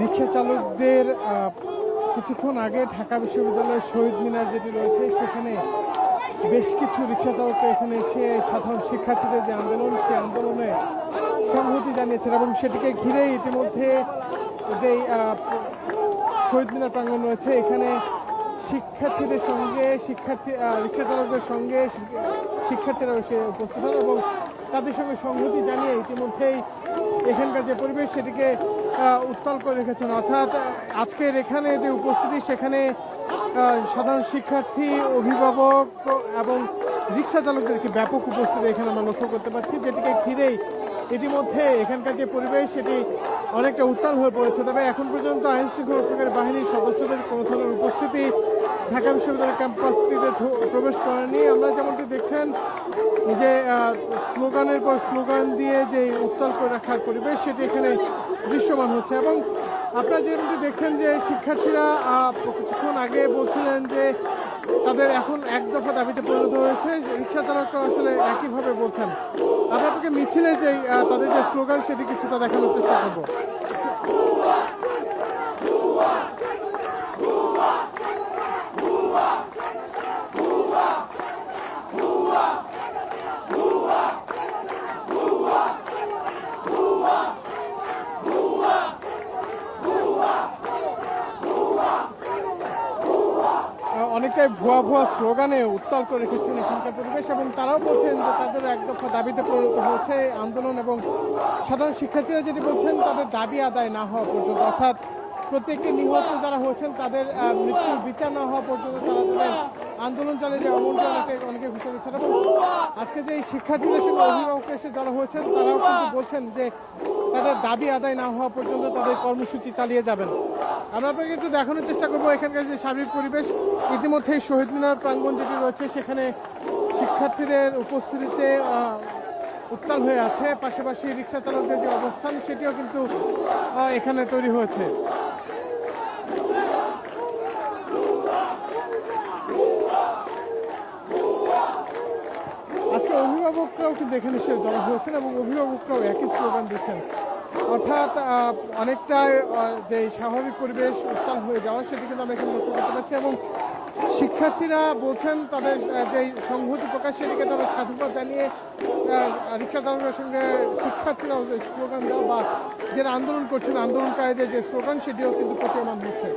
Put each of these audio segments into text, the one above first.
রিক্সা চালকদের কিছুক্ষণ আগে ঢাকা বিশ্ববিদ্যালয়ের শহীদ মিনার যেটি রয়েছে, সেখানে বেশ কিছু রিক্সা চালক এখানে এসে সাধারণ শিক্ষার্থীদের যে আন্দোলন, সেই আন্দোলনে সংহতি জানিয়েছেন এবং সেটিকে ঘিরে ইতিমধ্যে যেই শহীদ মিনার প্রাঙ্গণ রয়েছে, এখানে শিক্ষার্থীদের সঙ্গে, শিক্ষার্থী রিক্সা চালকদের সঙ্গে শিক্ষার্থীরা এসে উপস্থিত হন এবং তাদের সঙ্গে সংহতি জানিয়ে ইতিমধ্যেই এখানকার যে পরিবেশ সেটিকে উত্তাল করে রেখেছেন। অর্থাৎ, আজকের এখানে যে উপস্থিতি, সেখানে সাধারণ শিক্ষার্থী, অভিভাবক এবং রিক্সা চালকদেরকে ব্যাপক উপস্থিতি এখানে আমরা লক্ষ্য করতে পারছি, যেটিকে ঘিরেই ইতিমধ্যে এখানকার যে পরিবেশ সেটি অনেকটা উত্তাল হয়ে পড়েছে। তবে এখন পর্যন্ত আইন রক্ষাকারী বাহিনীর সদস্যদের কোনো ধরনের উপস্থিতি ঢাকা বিশ্ববিদ্যালয়ের ক্যাম্পাসটিতে প্রবেশ করেনি। আমরা যেমনটি দেখছেন যে স্লোগানের পর স্লোগান দিয়ে যে উত্তাল করে রাখার পরিবেশ, সেটি এখানে দৃশ্যমান হচ্ছে। এবং আপনারা যেমনটি দেখছেন যে, শিক্ষার্থীরা কিছুক্ষণ আগে বলছিলেন যে, তাদের এখন এক দফা দাবিতে পরিণত হয়েছে। রিক্সা চালকরা আসলে একইভাবে বলছেন। আমরা আপনাকে মিছিলে যে তাদের যে স্লোগান, সেটি কিছুটা দেখানোর চেষ্টা করব। অনেকটাই ভুয়া ভুয়া স্লোগানে উত্তাল করে রেখেছেন এখানকার পরিবেশ এবং তারাও বলছেন যে তাদের এক দফা দাবিতে পরিণত হয়েছে আন্দোলন এবং সাধারণ শিক্ষার্থীরা যেটি বলছেন, তাদের দাবি আদায় না হওয়া পর্যন্ত। অর্থাৎ প্রত্যেকটি নিহত যারা হয়েছেন, তাদের মৃত্যুর বিচার না হওয়া পর্যন্ত তারা তাদের আন্দোলন চালিয়ে যায় এমনটি অনেকে অনেকে ঘোষণা দিচ্ছেন এবং আজকে যে এই শিক্ষার্থীদের সঙ্গে অভিভাবক এসে যারা হয়েছেন, তারাও কিন্তু বলছেন যে তাদের দাবি আদায় না হওয়া পর্যন্ত তাদের কর্মসূচি চালিয়ে যাবেন। আমরা আপনাকে একটু দেখানোর চেষ্টা করব এখানকার যে সার্বিক পরিবেশ। ইতিমধ্যেই শহীদ মিনার প্রাঙ্গণ যেটি রয়েছে, সেখানে শিক্ষার্থীদের উপস্থিতিতে উত্তাল হয়ে আছে। পাশাপাশি রিক্সা চালকদের যে অবস্থান, সেটিও কিন্তু এখানে তৈরি হয়েছে আজকে কিন্তু এখানে এসে জড়ো হয়েছেন এবং অভিভাবকরাও একই স্লোগান দিচ্ছেন। অর্থাৎ আহ, যে স্বাভাবিক পরিবেশ উত্তাল হয়ে যাওয়া সেটি কিন্তু আমরা এখানে লক্ষ্য করতে পারছি এবং শিক্ষার্থীরা বলছেন তাদের যে সংহতি প্রকাশ সেটিকে তাদের সাধুবাদ জানিয়ে রিক্সা চালকের সঙ্গে শিক্ষার্থীরাও যে স্লোগান দেওয়া বা যারা আন্দোলন করছেন আন্দোলনকারীদের যে স্লোগান সেটিও কিন্তু প্রতীয়মান হচ্ছে।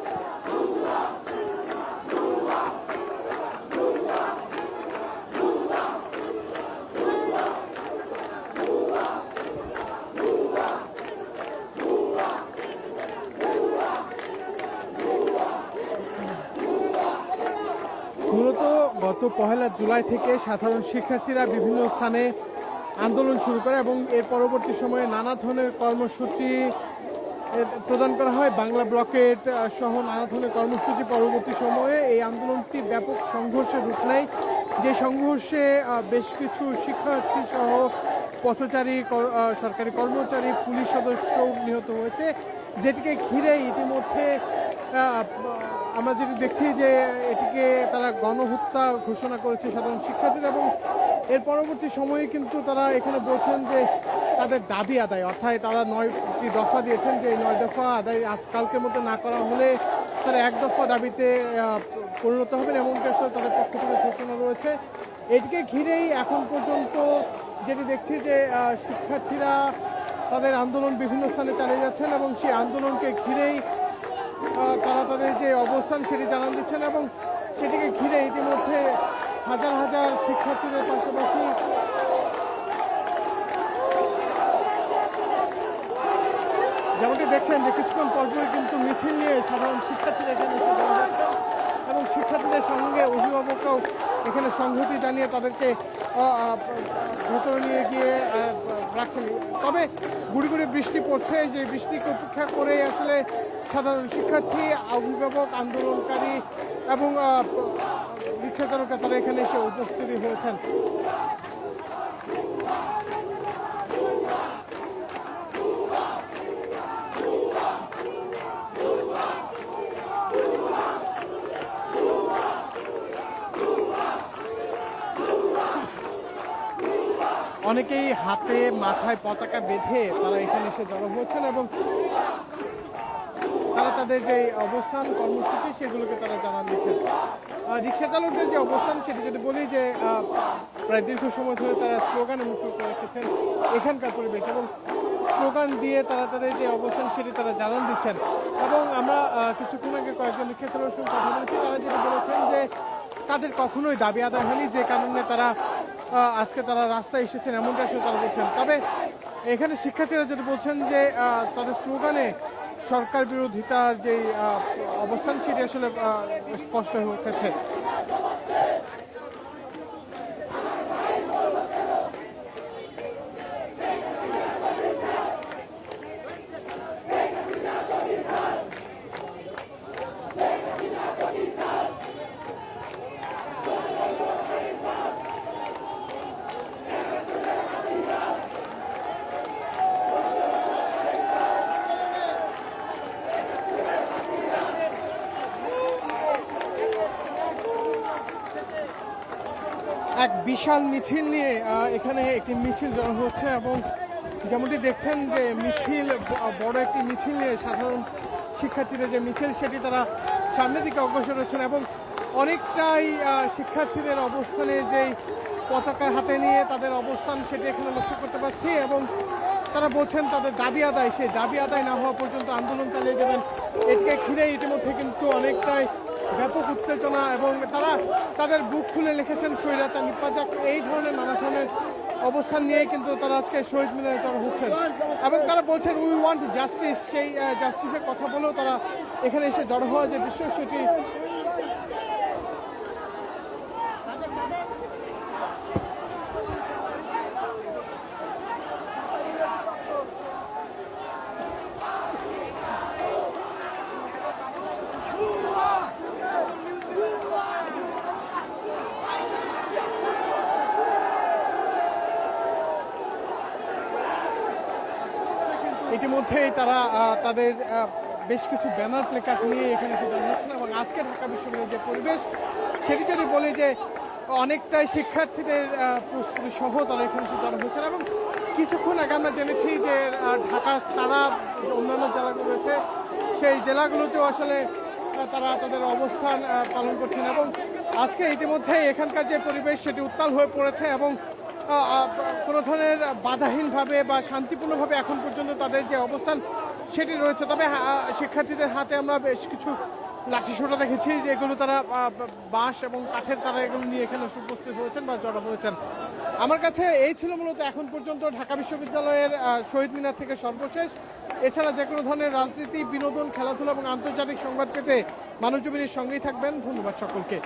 মূলত গত পহেলা জুলাই থেকে সাধারণ শিক্ষার্থীরা বিভিন্ন স্থানে আন্দোলন শুরু করে এবং এর পরবর্তী সময়ে নানা ধরনের কর্মসূচি প্রদান করা হয়। বাংলা ব্লকেট সহ নানা ধরনের কর্মসূচি পরবর্তী সময়ে এই আন্দোলনটি ব্যাপক সংঘর্ষে রূপ নেয়। যে সংঘর্ষে বেশ কিছু শিক্ষার্থী সহ পথচারী, কর- সরকারি কর্মচারী, পুলিশ সদস্য নিহত হয়েছে, যেটিকে ঘিরে ইতিমধ্যে আমরা যেটি দেখছি যে এটিকে তারা গণহত্যা ঘোষণা করেছে সাধারণ শিক্ষার্থীরা এবং এর পরবর্তী সময়ে কিন্তু তারা এখানে বলছেন যে তাদের দাবি আদায়, অর্থাৎ তারা নয়টি দফা দিয়েছেন যে নয় দফা আদায় আজকালকের মধ্যে না করা হলে তারা এক দফা দাবিতে পরিণত হবেন এমনকি আসলে তাদের পক্ষ থেকে ঘোষণা রয়েছে। এটিকে ঘিরেই এখন পর্যন্ত যেটি দেখছি যে শিক্ষার্থীরা তাদের আন্দোলন বিভিন্ন স্থানে চালিয়ে যাচ্ছেন এবং সেই আন্দোলনকে ঘিরেই তারা তাদের যে অবস্থান সেটি জানান দিচ্ছেন এবং সেটিকে ঘিরে ইতিমধ্যে হাজার হাজার শিক্ষার্থীদের পাশাপাশি যেমনটি দেখছেন যে কিছুক্ষণ পরপরই কিন্তু মিছিল নিয়ে সাধারণ শিক্ষার্থীরা এখানে এসে শিক্ষার্থীদের সঙ্গে অভিভাবকরাও এখানে সংহতি জানিয়ে তাদেরকে ভেতরে নিয়ে গিয়ে রাখছেন। তবে গুড়ি গুড়ি বৃষ্টি পড়ছে যে বৃষ্টিকে উপেক্ষা করে আসলে সাধারণ শিক্ষার্থী অভিভাবক আন্দোলনকারী এবং আহ, রিক্সা চালকরা তারা এখানে এসে উপস্থিতি হয়েছেন। অনেকেই হাতে, মাথায় পতাকা বেঁধে তারা এখানে এসে জড়ো হয়েছেন এবং তারা তাদের যে অবস্থান, কর্মসূচি, সেগুলোকে তারা জানান দিচ্ছেন। রিক্সা চালকদের যে অবস্থান, সেটি যদি বলি যে প্রায় দীর্ঘ সময় ধরে তারা স্লোগানে মুক্ত করে রেখেছেন এখানকার পরিবেশ এবং স্লোগান দিয়ে তারা তাদের যে অবস্থান, সেটি তারা জানান দিচ্ছেন। এবং আমরা কিছুক্ষণ আগে কয়েকজন রিক্সা চালকের সঙ্গে কথা বলেছি। তারা যেটা বলেছেন যে, তাদের কখনোই দাবি আদায় হয়নি, যে কারণে তারা আজকে তারা রাস্তায় এসেছেন এমনটা আসলে তারা বলছেন। তবে এখানে শিক্ষার্থীরা যেটা বলছেন যে তাদের স্লোগানে সরকার বিরোধিতার যে অবস্থান, সেটি আসলে স্পষ্ট হয়ে এক বিশাল মিছিল নিয়ে এখানে একটি মিছিল জড়ো হচ্ছে এবং যেমনটি দেখছেন যে মিছিল বড় একটি মিছিল নিয়ে সাধারণ শিক্ষার্থীদের যে মিছিল সেটি তারা সামনের দিকে অগ্রসর হচ্ছেন এবং অনেকটাই শিক্ষার্থীদের অবস্থানে যেই পতাকা হাতে নিয়ে তাদের অবস্থান সেটি এখানে লক্ষ্য করতে পারছি এবং তারা বলছেন তাদের দাবি আদায়, সেই দাবি আদায় না হওয়া পর্যন্ত আন্দোলন চালিয়ে যাবেন। এটিকে ঘিরে ইতিমধ্যে কিন্তু অনেকটাই ব্যাপক উত্তেজনা এবং তারা তাদের বুক খুলে লিখেছেন স্বৈরাচার। নিপাজাক এই ধরনের নানা ধরনের অবস্থান নিয়ে কিন্তু তারা আজকে শহীদ মিনারে তারা হচ্ছেন। এবং তারা বলছেন উই ওয়ান্ট জাস্টিস সেই জাস্টিসের কথা বলেও তারা এখানে এসে জড়ো হওয়া যে দৃশ্য, সেটি ইতিমধ্যেই তারা তাদের বেশ কিছু ব্যানার প্লেকার্ড নিয়ে এখানে এসে জড়ো হচ্ছেন এবং আজকে ঢাকা বিশ্ববিদ্যালয়ের যে পরিবেশ, সেটি যদি বলি যে অনেকটাই শিক্ষার্থীদের প্রস্তুতি সহ তারা এখানে এসে জড়ো হচ্ছেন এবং কিছুক্ষণ আগে আমরা জেনেছি যে ঢাকা ছাড়া অন্যান্য জেলাগুলো রয়েছে, সেই জেলাগুলোতেও আসলে তারা তাদের অবস্থান পালন করছেন এবং আজকে ইতিমধ্যে এখানকার যে পরিবেশ, সেটি উত্তাল হয়ে পড়েছে এবং কোনো ধরনের বাধাহীনভাবে বা শান্তিপূর্ণভাবে এখন পর্যন্ত তাদের যে অবস্থান সেটি রয়েছে। তবে শিক্ষার্থীদের হাতে আমরা বেশ কিছু লাঠি সোটা দেখেছি যে এগুলো তারা বাঁশ এবং কাঠের তারা এগুলো নিয়ে এখানে উপস্থিত হয়েছেন বা জড়ো হয়েছেন। আমার কাছে এই ছিল মূলত এখন পর্যন্ত ঢাকা বিশ্ববিদ্যালয়ের শহীদ মিনার থেকে সর্বশেষ। এছাড়া যে কোনো ধরনের রাজনীতি, বিনোদন, খেলাধুলা এবং আন্তর্জাতিক সংবাদ পেতে মানব জীবনের সঙ্গেই থাকবেন। ধন্যবাদ সকলকে।